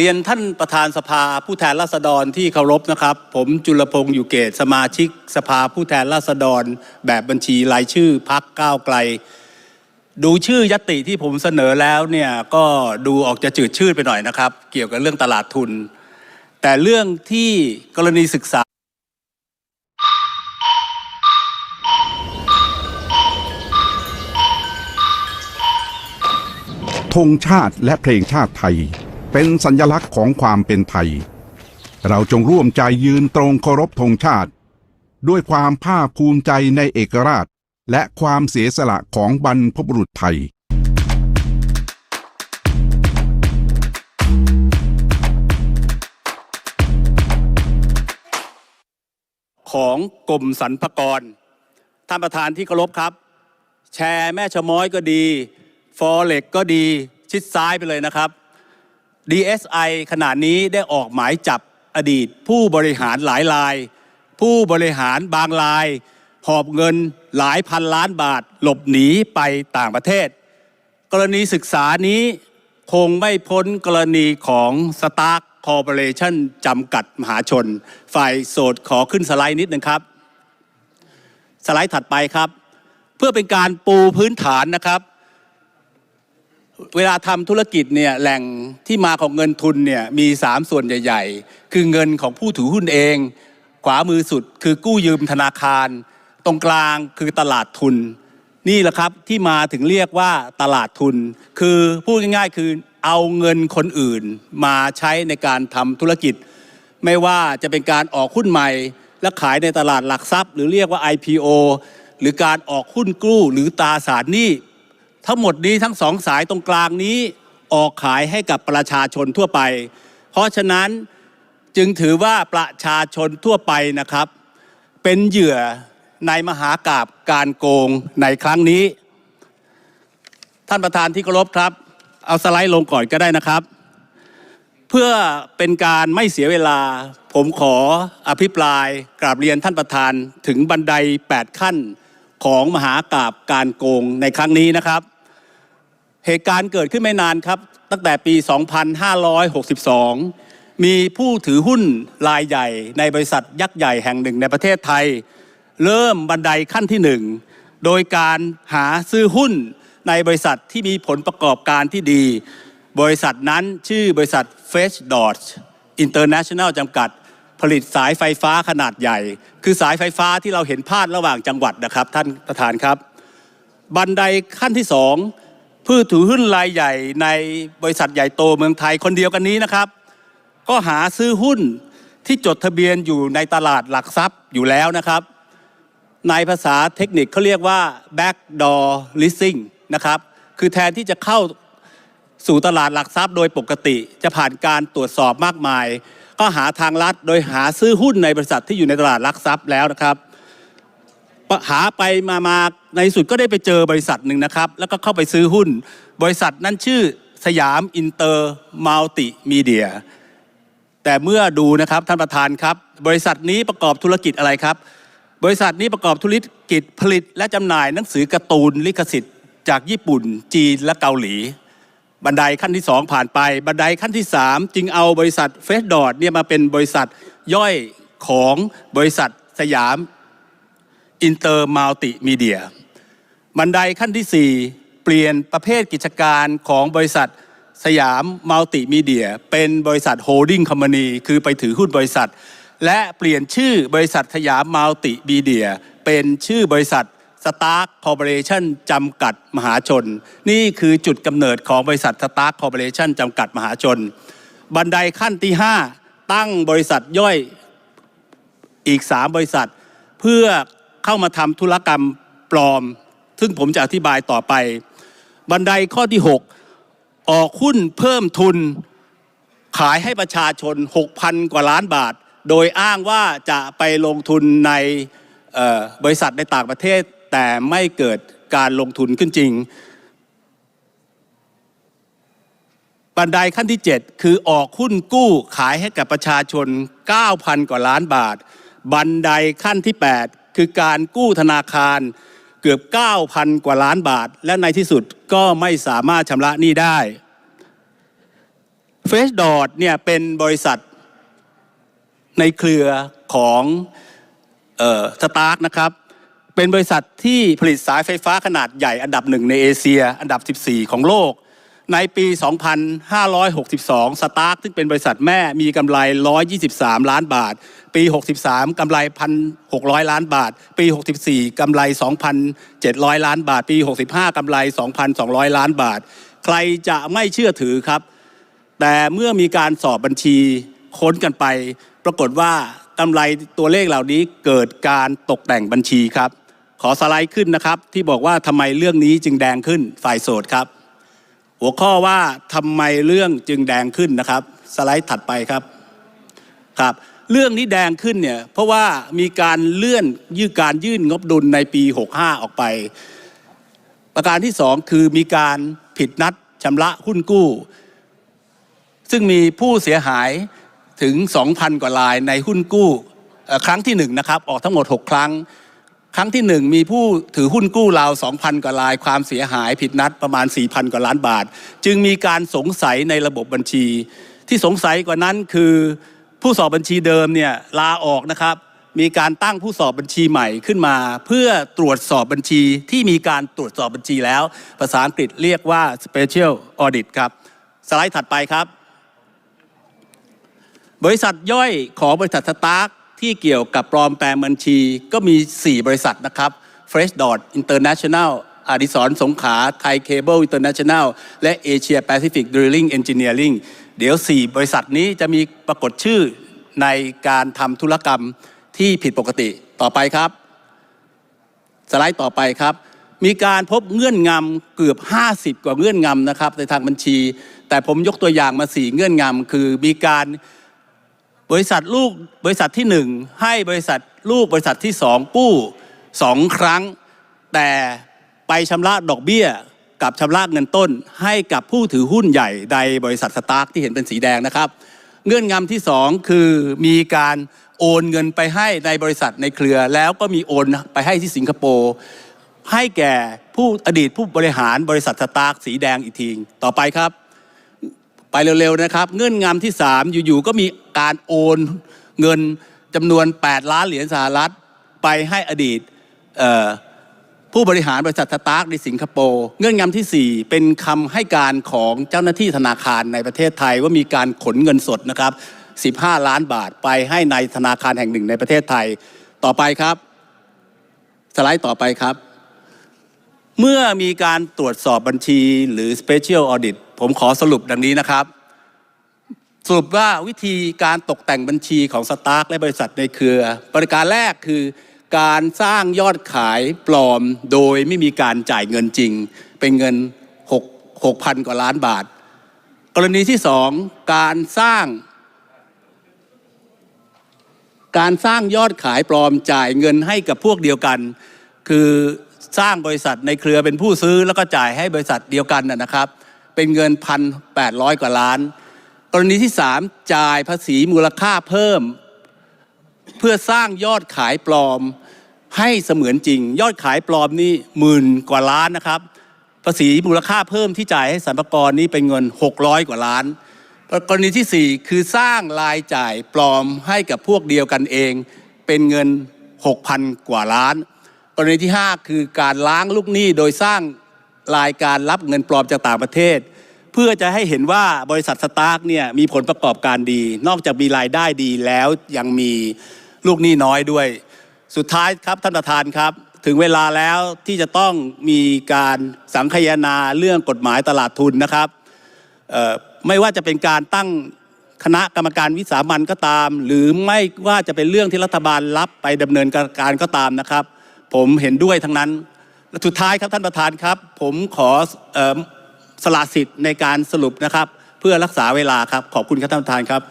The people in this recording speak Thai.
เรียนท่านประธานสภาผู้แทนราษฎรที่เคารพนะครับ ผมจุลพงศ์อยู่เกตสมาชิกสภาผู้แทนราษฎร แบบบัญชีรายชื่อพักก้าวไกล ดูชื่อยติที่ผมเสนอแล้วเนี่ยก็ดูออกจะจืดชืดไปหน่อยนะครับ เกี่ยวกับเรื่องตลาดทุน แต่เรื่องที่กรณีศึกษาธงชาติและเพลงชาติไทย เป็นสัญลักษณ์ของความเป็นไทย เราจงร่วมใจยืนตรงเคารพธงชาติ ด้วยความภาคภูมิใจในเอกราช และความเสียสละของบรรพบุรุษไทยของกรมสรรพากร ท่านประธานที่เคารพครับ แชร์แม่ชะม้อยก็ดี ฟอเร็กก็ดี ชิดซ้ายไปเลยนะครับ DSI ขณะนี้ได้ออกหมายจับอดีต ผู้บริหารหลายราย ผู้บริหารบางราย หอบเงินหลายพันล้านบาท หลบหนีไปต่างประเทศ กรณีศึกษานี้คงไม่พ้นกรณีของสตาร์คอร์ปอเรชั่นจำกัดมหาชน ฝ่ายโสดขอขึ้นสไลด์นิดหนึ่งครับ สไลด์ถัดไปครับ เพื่อเป็นการปูพื้นฐานนะครับ เวลาทำธุรกิจเนี่ยแหล่งที่มาของเงินทุนเนี่ยมี 3 ส่วนใหญ่ ๆ คือเงินของผู้ถือหุ้นเอง ขวามือสุดคือกู้ยืมธนาคาร ตรงกลางคือตลาดทุน นี่แหละครับที่มาถึงเรียกว่าตลาดทุน คือพูดง่ายๆ คือเอาเงินคนอื่นมาใช้ในการทำธุรกิจ ไม่ว่าจะเป็นการออกหุ้นใหม่ และขายในตลาดหลักทรัพย์ หรือเรียกว่า IPO หรือการออกหุ้นกู้หรือตราสารหนี้ ทั้งหมดนี้ทั้งสองสายตรงกลางนี้ออกขายให้กับประชาชนทั่วไป เพราะฉะนั้นจึงถือว่าประชาชนทั่วไปนะครับ เป็นเหยื่อในมหากาบการโกงในครั้งนี้ ท่านประธานที่เคารพครับ เอาสไลด์ลงก่อนก็ได้นะครับ เพื่อเป็นการไม่เสียเวลา ผมขออภิปรายกราบเรียนท่านประธานถึงบันได 8 ขั้นของมหากาบการโกงในครั้งนี้นะครับ เหตุการณ์เกิดขึ้นไม่นานครับ ตั้งแต่ปี 2562 มีผู้ถือหุ้นรายใหญ่ ในบริษัทยักษ์ใหญ่แห่งหนึ่งในประเทศไทย เริ่มบันไดขั้นที่หนึ่งโดยการหาซื้อหุ้นในบริษัทที่มีผลประกอบการที่ดี บริษัทนั้นชื่อบริษัท f e s h d o t International จำกัด ผลิตสายไฟฟ้าขนาดใหญ่ คือสายไฟฟ้าที่เราเห็นพาดระหว่างจังหวัดนะครับท่านประธานครับ บันไดขั้นที่สอง ผู้ถือหุ้นรายใหญ่ในบริษัทใหญ่โตเมืองไทยคนเดียวกันนี้นะครับ ก็หาซื้อหุ้นที่จดทะเบียนอยู่ในตลาดหลักทรัพย์อยู่แล้วนะครับ ในภาษาเทคนิคเขาเรียกว่า backdoor listing นะครับคือแทนที่จะเข้าสู่ตลาดหลักทรัพย์โดยปกติ จะผ่านการตรวจสอบมากมาย ก็หาทางลัดโดยหาซื้อหุ้นในบริษัทที่อยู่ในตลาดหลักทรัพย์แล้วนะครับ หาไปมามาในสุดก็ได้ไปเจอบริษัทหนึ่งนะครับ แล้วก็เข้าไปซื้อหุ้น บริษัทนั้นชื่อสยามอินเตอร์มัลติมีเดียแต่เมื่อดูนะครับท่านประธานครับ บริษัทนี้ประกอบธุรกิจอะไรครับ บริษัทนี้ประกอบธุรกิจผลิต และจำหน่ายหนังสือการ์ตูนลิขสิทธิ์ จากญี่ปุ่น จีนและเกาหลี บันไดขั้นที่ 2 ผ่านไปบันไดขั้นที่ 3 จึงเอาบริษัทเฟสดอดเนี่ยมาเป็นบริษัทย่อยของบริษัทสยาม อินเตอร์มัลติมีเดียบันไดขั้นที่ 4 เปลี่ยนประเภทกิจการของบริษัทสยามมัลติมีเดียเป็นบริษัทโฮลดิ้งคอมพานีคือไปถือหุ้นบริษัท และเปลี่ยนชื่อบริษัทสยามมัลติมีเดียเป็นชื่อบริษัทสตาร์คคอร์ปอเรชั่นจำกัดมหาชน นี่คือจุดกำเนิดของบริษัทสตาร์คคอร์ปอเรชั่นจำกัดมหาชน บันไดขั้นที่ 5 ตั้งบริษัทย่อยอีก 3 บริษัท เพื่อ เข้ามาทำธุรกรรมปลอม ซึ่งผมจะอธิบายต่อไป บันไดข้อที่ 6 ออกหุ้นเพิ่มทุน ขายให้ประชาชน 6,000 กว่าล้านบาท โดยอ้างว่าจะไปลงทุนในบริษัทในต่างประเทศ แต่ไม่เกิดการลงทุนขึ้นจริง บันไดขั้นที่ 7 คือออกหุ้นกู้ขายให้กับประชาชน 9,000 กว่าล้านบาท บันไดขั้นที่ 8 คือการกู้ธนาคารเกือบ 9,000 กว่าล้านบาท และในที่สุดก็ไม่สามารถชำระหนี้ได้เฟสดอดเนี่ยเป็นบริษัทในเครือของสตาร์กนะครับ เป็นบริษัทที่ผลิตสายไฟฟ้าขนาดใหญ่อันดับหนึ่งในเอเชีย อันดับ 14 ของโลก ในปี 2562 สตาร์กซึ่งเป็นบริษัทแม่มีกำไร 123 ล้านบาท ปี 63กำไร 1,600 ล้านบาท ปี 64กำไร 2,700 ล้านบาท ปี 65กำไร 2,200 ล้านบาท ใครจะไม่เชื่อถือครับ แต่เมื่อมีการสอบบัญชีค้นกันไป ปรากฏว่ากำไรตัวเลขเหล่านี้เกิดการตกแต่งบัญชีครับ ขอสไลด์ขึ้นนะครับ ที่บอกว่าทำไมเรื่องนี้จึงแดงขึ้นฝ่ายโสดครับ หัวข้อว่าทำไมเรื่องจึงแดงขึ้นนะครับ สไลด์ถัดไปครับครับ เรื่องนี้แดงขึ้นเนี่ยเพราะว่ามีการเลื่อนยืดการยื่นงบดุลในปี 65 ออกไป ประการที่สองคือมีการผิดนัดชำระหุ้นกู้ ซึ่งมีผู้เสียหายถึง 2,000 กว่ารายในหุ้นกู้ ครั้งที่หนึ่งนะครับ ออกทั้งหมด 6 ครั้ง ครั้งที่หนึ่งมีผู้ถือหุ้นกู้ราว 2,000 กว่าราย ความเสียหายผิดนัดประมาณ 4,000 กว่าล้านบาท จึงมีการสงสัยในระบบบัญชี ที่สงสัยกว่านั้นคือผู้สอบบัญชีเดิมเนี่ยลาออกนะครับ มีการตั้งผู้สอบบัญชีใหม่ขึ้นมา เพื่อตรวจสอบบัญชีที่มีการตรวจสอบบัญชีแล้ว ภาษาอังกฤษเรียกว่า special audit ครับ สไลด์ถัดไปครับ บริษัทย่อยของบริษัทสตาร์ก ที่เกี่ยวกับปลอมแปลงบัญชี ก็มี 4 บริษัทนะครับ Fresh Dot International อดิสรสงขาไทยเคเบิลอินเตอร์เนชั่นแนลและเอเชียแปซิฟิกดริลลิ่งเอนจิเนียริงเดี๋ยว 4 บริษัทนี้จะมีปรากฏชื่อในการทำธุรกรรมที่ผิดปกติต่อไปครับ สไลด์ต่อไปครับ มีการพบเงื่อนงำเกือบ 50 กว่าเงื่อนงำนะครับในทางบัญชี แต่ผมยกตัวอย่างมา 4 เงื่อนงำคือมีการ บริษัทลูกบริษัทที่หนึ่งให้บริษัทลูกบริษัทที่สองกู้สองครั้ง แต่ไปชำระดอกเบี้ยกับชำระเงินต้น ให้กับผู้ถือหุ้นใหญ่ในบริษัทสตาร์กที่เห็นเป็นสีแดงนะครับ เงื่อนงำที่สองคือมีการโอนเงินไปให้ในบริษัทในเครือ แล้วก็มีโอนไปให้ที่สิงคโปร์ให้แก่ผู้อดีตผู้บริหารบริษัทสตาร์กสีแดงอีกทีต่อไปครับ ไปเร็วๆนะครับ เงื่อนงำที่ 3 อยู่ๆก็มีการโอนเงินจำนวน 8 ล้านเหรียญสหรัฐ ไปให้อดีตผู้บริหารบริษัทสตาร์กในสิงคโปร์เงื่อนงำทีสี่ 4 เป็นคำให้การของเจ้าหน้าที่ธนาคารในประเทศไทยว่ามีการขนเงินสดนะครับ 15 ล้านบาทไปให้ในธนาคารแห่งหนึ่งในประเทศไทยต่อไปครับ สไลด์ต่อไปครับ เมื่อมีการตรวจสอบบัญชีหรือ Special Audit ผมขอสรุปดังนี้นะครับ สรุปว่าวิธีการตกแต่งบัญชีของสตาร์กและบริษัทในเครือ ประการแรกคือการสร้างยอดขายปลอมโดยไม่มีการจ่ายเงินจริง เป็นเงิน 6 6,000 กว่าล้านบาท กรณีที่สองการสร้าง การสร้างยอดขายปลอมจ่ายเงินให้กับพวกเดียวกัน คือ สร้างบริษัทในเครือเป็นผู้ซื้อแล้วก็จ่ายให้บริษัทเดียวกันนะนะครับ เป็นเงินพันแปดร้อยกว่าล้าน กรณีที่สามจ่ายภาษีมูลค่าเพิ่ม เพื่อสร้างยอดขายปลอมให้เสมือนจริง ยอดขายปลอมนี่หมื่นกว่าล้านนะครับ ภาษีมูลค่าเพิ่มที่จ่ายให้สรรพากรนี่เป็นเงิน 600 กว่าล้าน กรณีที่ 4 คือสร้างรายจ่ายปลอมให้กับพวกเดียวกันเอง เป็นเงิน 6,000 กว่าล้าน กรณีที่ 5 คือการล้างลูกหนี้โดยสร้างรายการรับเงินปลอมจากต่างประเทศ เพื่อจะให้เห็นว่าบริษัทสตาร์กเนี่ยมีผลประกอบการดี นอกจากมีรายได้ดีแล้วยังมีลูกหนี้น้อยด้วย สุดท้ายครับท่านประธานครับ ถึงเวลาแล้วที่จะต้องมีการสังคายนาเรื่องกฎหมายตลาดทุนนะครับไม่ว่าจะเป็นการตั้งคณะกรรมการวิสามันก็ตาม หรือไม่ว่าจะเป็นเรื่องที่รัฐบาลรับไปดำเนินการก็ตามนะครับ ผมเห็นด้วยทั้งนั้นและสุดท้ายครับท่านประธานครับ ผมขอออสละสิทธิ์ในการสรุปนะครับ เพื่อรักษาเวลาครับขอบคุณครับท่านประธานครับ